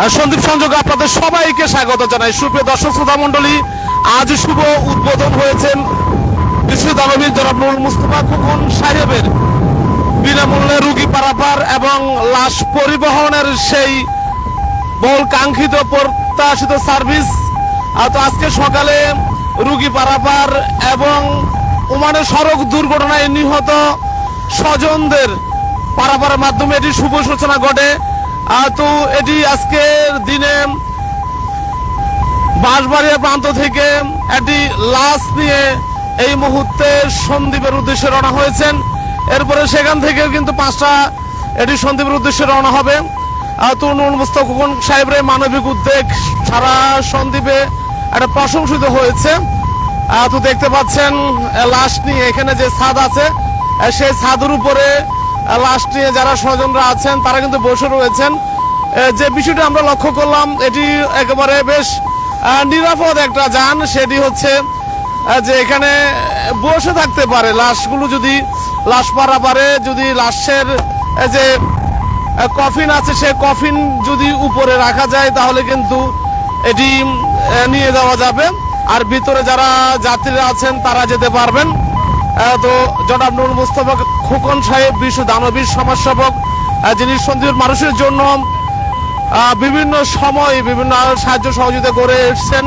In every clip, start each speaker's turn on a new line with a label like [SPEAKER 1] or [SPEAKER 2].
[SPEAKER 1] সন্দীপ সংযোগে আপনাদের সবাইকে স্বাগত জানাই। সুপ্রিয় দর্শক শ্রোতা মণ্ডলী আজ শুভ উদ্বোধন হয়েছেন বিশ্ব দানবীর জনাব নুরুল মুস্তফা খোকন সাহেবের বিনামূল্যে রুগী পারাপার এবং লাশ পরিবহনের সেই বহুল কাঙ্ক্ষিত প্রত্যাশিত সার্ভিস। তো আজকে সকালে রুগী পারাপার এবং ওমানের সড়ক দুর্ঘটনায় নিহত স্বজনদের পারাপারের মাধ্যমে এটি শুভ সূচনা ঘটে। তো এটি আজকের দিনে বাঁশবাড়িয়া প্রান্ত থেকে একটি লাশ নিয়ে এই মুহূর্তে সন্দীপের উদ্দেশ্যে রওনা হয়েছেন। এরপরে সেখান থেকেও কিন্তু পাঁচটা এটি সন্দীপের উদ্দেশ্যে রওনা হবে। তো নুরুল মুস্তফা সাহেবের মানবিক উদ্যোগ সারা সন্দীপে একটা প্রশংসিত হয়েছে। তো দেখতে পাচ্ছেন লাশ নিয়ে এখানে যে ছাদ আছে সেই ছাদের উপরে লাশ নিয়ে যারা স্বজনরা আছেন, তারা কিন্তু বসে রয়েছেন। যে বিষয়টা আমরা লক্ষ্য করলাম, এটি একেবারে বেশ নিরাপদ একটা যান। সেটি হচ্ছে যে এখানে বসে থাকতে পারে। লাশগুলো যদি লাশ পারা পারে যদি লাশের যে কফিন আছে, সে কফিন যদি উপরে রাখা যায়, তাহলে কিন্তু এটি নিয়ে যাওয়া যাবে। আর ভিতরে যারা যাত্রীরা আছেন, তারা যেতে পারবেন। তো জনাব নুর মুস্তফা খোকন সাহেব, বিশ্ব দানবীর সমাজসেবক যিনি সন্দীপের মানুষের জন্য বিভিন্ন সময় বিভিন্ন সাহায্য সহযোগিতা করে এসছেন।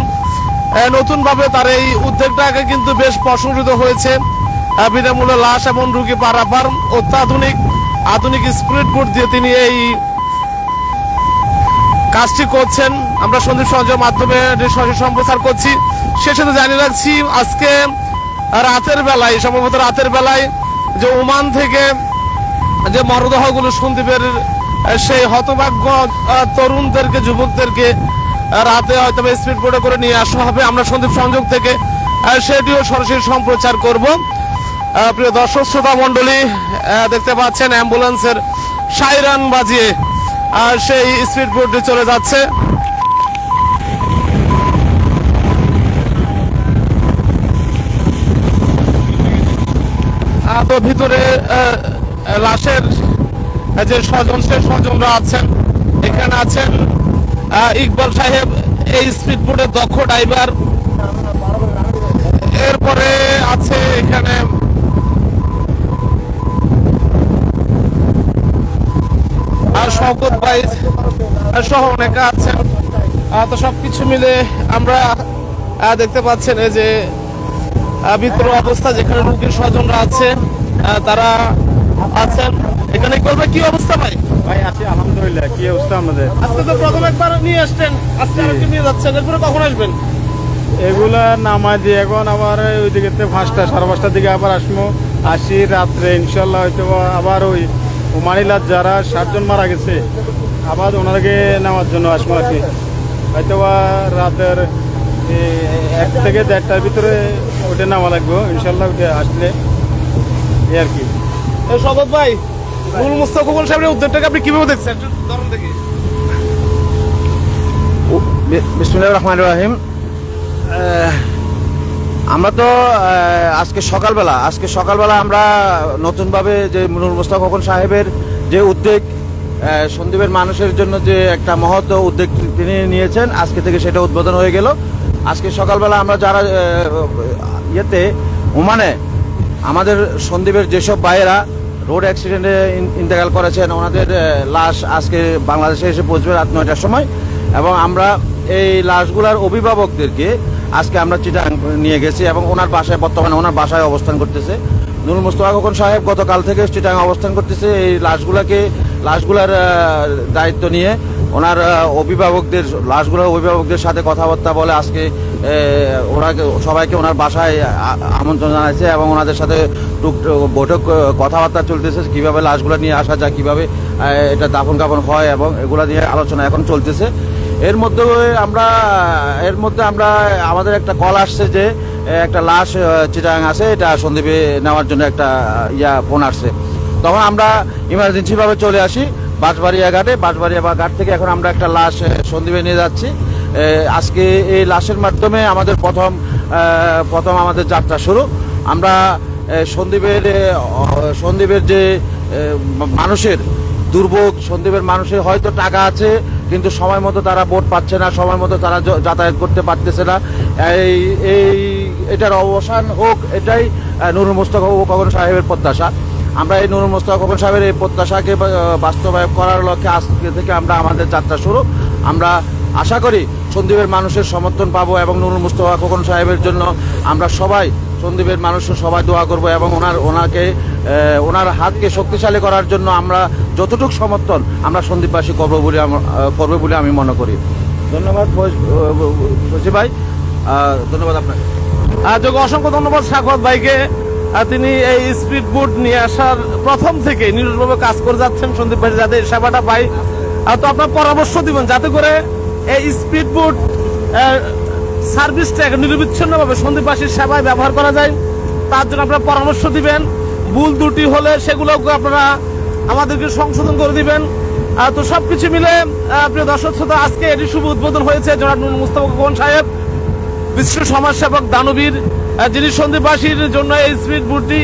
[SPEAKER 1] নতুনভাবে তার এই উদ্যোগটাকে কিন্তু বেশ প্রশংসিত হয়েছে। বিনামূল্যে লাশ এবং রুগী পারাপার অত্যাধুনিক, আধুনিক স্পিরিট বোর্ড দিয়ে তিনি এই কাজটি করছেন। আমরা সন্দীপ সহযোগের মাধ্যমে সম্প্রচার করছি। সে সাথে জানিয়ে রাখছি, আজকে রাতের বেলায়, সম্ভবত রাতের বেলায় যে ওমান থেকে যে মরদেহগুলো সন্দীপের সেই হতভাগ্য তরুণদেরকে, যুবকদেরকে রাতে হয়তো স্পিড বোর্ডে করে নিয়ে আসা হবে। আমরা সন্দীপ সংযোগ থেকে সেটিও সরাসরি সম্প্রচার করব। প্রিয় দর্শক, শ্রোতা মণ্ডলী দেখতে পাচ্ছেন অ্যাম্বুলেন্সের সাইরান বাজিয়ে সেই স্পিড বোর্ডে চলে যাচ্ছে। তো ভিতরে লাশের যে স্বজন, সে স্বজনরা আছেন, এখানে আছেন ইকবাল সাহেব, এই স্পিড বোর্ডের দক্ষ ড্রাইভার। এরপরে আছে এখানে, আর শওকত ভাই সহ অনেকে আছেন। তো সবকিছু মিলে আমরা দেখতে পাচ্ছেন যে ভিতর অবস্থা যেখানে রোগীর স্বজনরা আছে তারা আছেন। এখানে করবে কি অবস্থা ভাই?
[SPEAKER 2] ভাই আছি আলহামদুলিল্লাহ। কি অবস্থা আমাদের?
[SPEAKER 1] আজকে তো প্রথম একবার নিয়ে আসছেন। আজকে আরেকটু নিয়ে যাচ্ছেন? এরপরে কখন আসবেন?
[SPEAKER 2] এগুলা নামাই দিয়ে এখন আবার ওইদিকে পাঁচটা সাড়ে পাঁচটার দিকে আবার আসব আসি রাত্রে ইনশাল্লাহ হয়তো আবার ওই হুমানিলার যারা সাতজন মারা গেছে আবার ওনাদেরকে নেওয়ার জন্য আসব আর কি। হয়তো রাতের এক থেকে দেড়টার ভিতরে ওইটা নামা লাগবে ইনশাল্লাহ ওইটা আসলে এই আর কি।
[SPEAKER 1] এই ভাই মূল মুস্তাকুবুল সাহেবের উদ্যোগটাকে আপনি কীভাবে দেখছেন? একটু ধরুন দেখি।
[SPEAKER 3] বিসমুল্লাহ রহমান রাহিম। আমরা তো আজকে সকালবেলা আজকে সকালবেলা আমরা নতুনভাবে যে নুর মোস্তাক খোকন সাহেবের যে উদ্যোগ সন্দীপের মানুষের জন্য যে একটা মহৎ উদ্যোগ তিনি নিয়েছেন আজকে থেকে সেটা উদ্বোধন হয়ে গেল। আজকে সকালবেলা আমরা যারা ইয়েতে, ওমানে আমাদের সন্দীপের যেসব ভাইয়েরা রোড অ্যাক্সিডেন্টে ইন- ইন্তেকাল করেছেন, ওনাদের লাশ আজকে বাংলাদেশে এসে পৌঁছবে রাত নয়টার সময়। এবং আমরা এই লাশগুলার অভিভাবকদেরকে আজকে আমরা চিটাং নিয়ে গেছি এবং ওনার বাসায় বর্তমানে ওনার বাসায় অবস্থান করতেছে। নুরুল মুস্তফা খোকন সাহেব গতকাল থেকে চিটাং অবস্থান করতেছে। এই লাশগুলাকে, লাশগুলার দায়িত্ব নিয়ে ওনার অভিভাবকদের লাশগুলোর অভিভাবকদের সাথে কথাবার্তা বলে আজকে ওনাকে, সবাইকে ওনার বাসায় আমন্ত্রণ জানাইছে এবং ওনাদের সাথে টুক বৈঠক কথাবার্তা চলতেছে কীভাবে লাশগুলো নিয়ে আসা যায়, কীভাবে এটা দাফন কাফন হয় এবং এগুলো নিয়ে আলোচনা এখন চলতেছে। এর মধ্যে, আমরা, এর মধ্যে আমরা, আমাদের একটা কল আসছে যে একটা লাশ চিটাং আছে, এটা সন্দীপে নেওয়ার জন্য একটা, ইয়া, ফোন আসছে। তখন আমরা ইমার্জেন্সিভাবে চলে আসি। বাঁশবাড়িয়া ঘাটে বাঁশবাড়িয়া বা ঘাট থেকে এখন আমরা একটা লাশ সন্দীপে নিয়ে যাচ্ছি। আজকে এই লাশের মাধ্যমে আমাদের প্রথম প্রথম আমাদের যাত্রা শুরু। আমরা সন্দীপের সন্দীপের যে মানুষের দুর্ভোগ সন্দীপের মানুষের হয়তো টাকা আছে, কিন্তু সময় মতো তারা ভোট পাচ্ছে না, সময় মতো তারা যাতায়াত করতে পারতেছে না। এই এই, এটার অবসান হোক, এটাই নুরুল মুস্তফা খোকন সাহেবের প্রত্যাশা। আমরা এই নুরুল মুস্তফা খোকন সাহেবের এই প্রত্যাশাকে বাস্তবায়ন করার লক্ষ্যে আজকে থেকে আমরা আমাদের যাত্রা শুরু। আমরা আশা করি সন্দীপের মানুষের সমর্থন পাবো এবং নুরুল মুস্তফা খোকন সাহেবের জন্য আমরা সবাই সন্দীপের মানুষের সবাই দোয়া করব এবং ওনার, ওনাকে ওনার হাতকে শক্তিশালী করার জন্য আমরা যতটুকু সমর্থন আমরা সন্দীপবাসী করব বলে করবে বলে আমি মনে করি। ধন্যবাদ ভাই। ধন্যবাদ আপনাকে।
[SPEAKER 1] অসংখ্য ধন্যবাদ সাগর ভাইকে। তিনি এই স্পিড বোট নিয়ে আসার প্রথম থেকে নিরুলভাবে কাজ করে যাচ্ছেন সন্দীপ ভাই যাতে সেবাটা পাই। আর তো আপনার পরামর্শ দিবেন যাতে করে এই স্পিড বোট সার্ভিসটা নিরবিচ্ছিন্নভাবে সন্দীপবাসীর সেবায় ব্যবহার করা যায়। তার জন্য আপনারা পরামর্শ দিবেন। ভুল দুটি হলে সেগুলোকে আপনারা আমাদেরকে সংশোধন করে দিবেন। তো সবকিছু মিলে আহ, প্রিয় দর্শক শ্রোতা আজকে এটি শুভ উদ্বোধন হয়েছে জনাব মুস্তফা খোকন সাহেব বিশ্ব সমাজসেবক দানবীর। যিনি সন্দীপবাসীর জন্য এই স্পিড বুটটি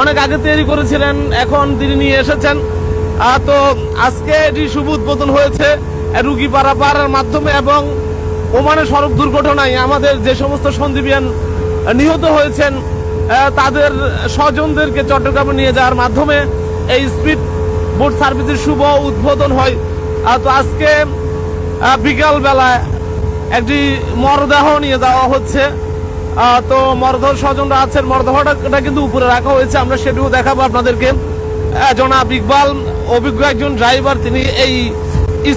[SPEAKER 1] অনেক আগে তৈরি করেছিলেন, এখন তিনি নিয়ে এসেছেন। তো আজকে এটি শুভ উদ্বোধন হয়েছে রুগী পাড়া পাড়ার মাধ্যমে এবং ওমানে সড়ক দুর্ঘটনায় আমাদের যে সমস্ত সন্দীপিয়ান নিহত হয়েছেন তাদের স্বজনদেরকে চট্টগ্রামে নিয়ে যাওয়ার মাধ্যমে এই স্পিড বোট সার্ভিসের শুভ উদ্বোধন হয়। তো আজকে বিকালবেলায় একটি মরদেহ নিয়ে যাওয়া হচ্ছে। তো মরদেহ স্বজনরা আছেন। এটা কিন্তু উপরে রাখা হয়েছে। আমরা সেটিও দেখাবো আপনাদেরকে। জনাব ইকবাল, অভিজ্ঞ একজন ড্রাইভার, তিনি এই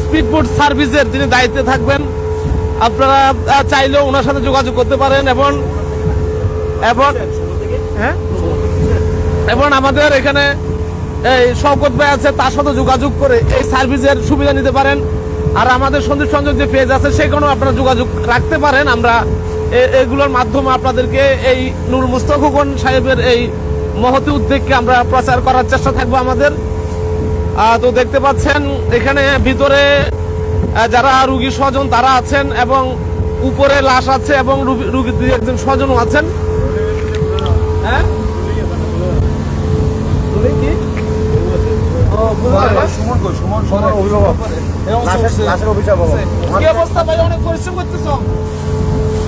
[SPEAKER 1] স্পিড বোট সার্ভিসের তিনি দায়িত্বে থাকবেন। আপনারা চাইলেও ওনার সাথে যোগাযোগ করতে পারেন এবং এবং হ্যাঁ? এবং আমাদের এখানে, এই শওকত ভাই আছে, তার সাথে যোগাযোগ করে এই সার্ভিসের সুবিধা নিতে পারেন। আর আমাদের সন্দীপ সংযোগ যে পেজ আছে, সেখানেও আপনারা যোগাযোগ রাখতে পারেন। আমরা এগুলোর মাধ্যমে আপনাদেরকে এই নুর মুস্তফুকন সাহেবের এই মহতি উদ্যোগকে আমরা প্রচার করার চেষ্টা থাকব আমাদের। তো দেখতে পাচ্ছেন এখানে ভিতরে যারা রুগী স্বজন তারা আছেন এবং উপরে লাশ আছে এবং রুগী- রুগীর দুই একজন স্বজনও আছেন। হ্যাঁ? কি অবস্থা ভাই? অনেক পরিশ্রম করতেছ।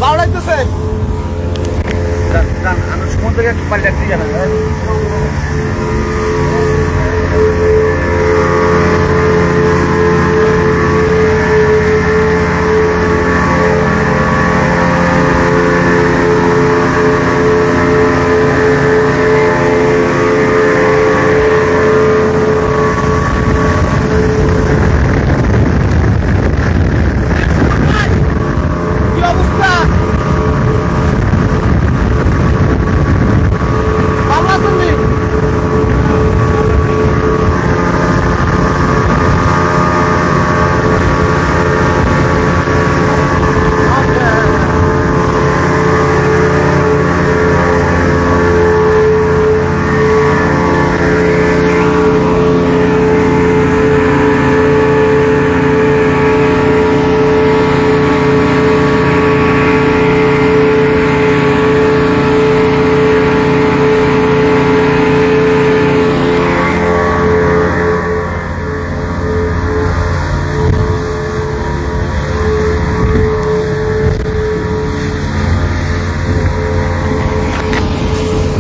[SPEAKER 1] ভালো লাগতেছে।
[SPEAKER 3] আমি সমুদ্রে থেকে একটু পাল্টা দিয়ে জানা
[SPEAKER 1] কি অবস্থা ভালো আছেন নি?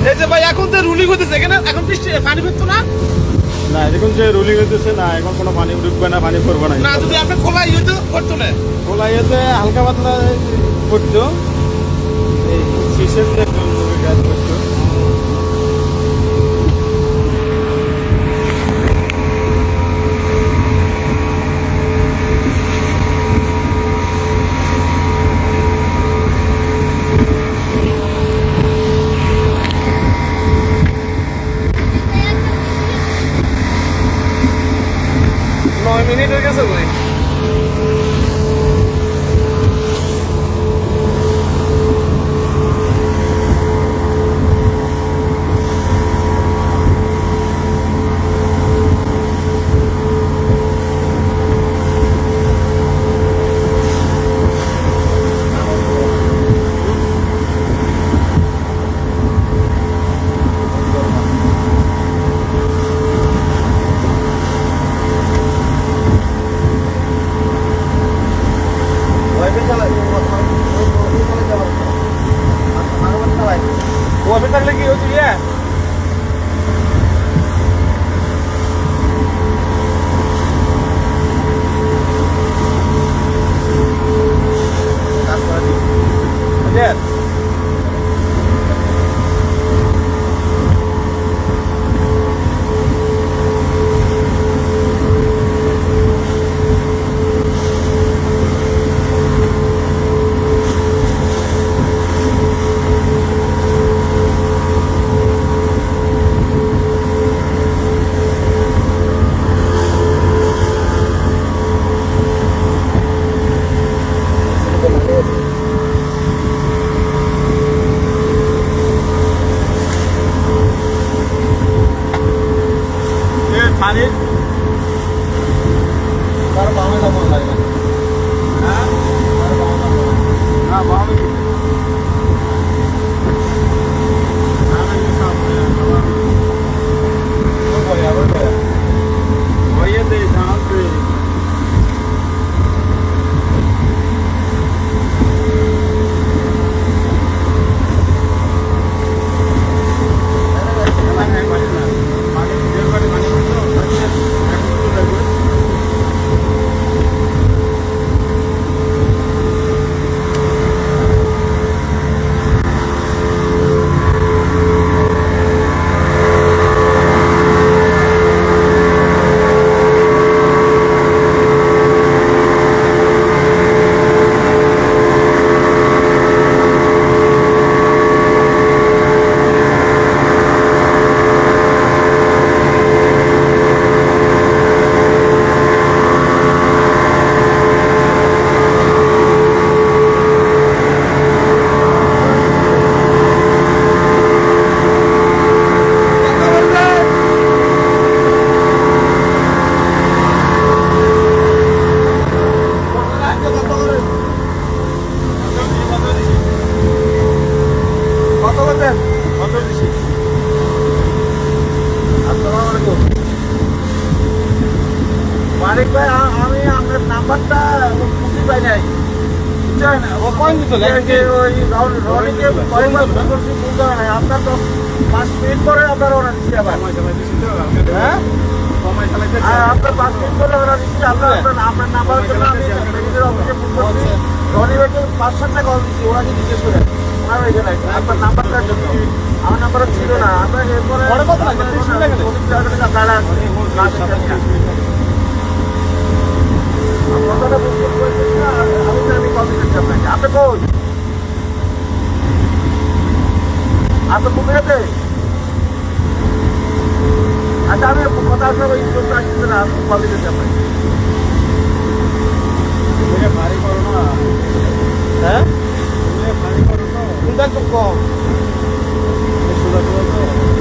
[SPEAKER 1] এই যে ভাই এখন তো রুলিং হতেছে এখানে এখন বৃষ্টি পানি পড়তো না?
[SPEAKER 2] না এখন যে রুলিং হইতেছে না এখন কোনো পানি উঠবে না পানি পড়বে না
[SPEAKER 1] না যদি আপনি খোলা ইয়ে তো করতো না।
[SPEAKER 2] খোলা ইয়েতে হালকা পাতলা করতো এই শীষের
[SPEAKER 3] Yeah. আপনার পাঁচ মিনিট পরে আপনার অর্ডার হ্যাঁ পাঁচ মিনিট পরে অর্ডার দিচ্ছি আপনার আপনার নাম্বার জন্য আমি অফিসে ফোন করছি রনি দিচ্ছি ওরা কি জিজ্ঞেস করে। আপনার নাম্বারটার জন্য আমার নাম্বার ছিল না আমরা এরপরে কথাটা বুঝতে পারছেন না আমি আমি হ্যাঁ? কোনটা একটু কম তিন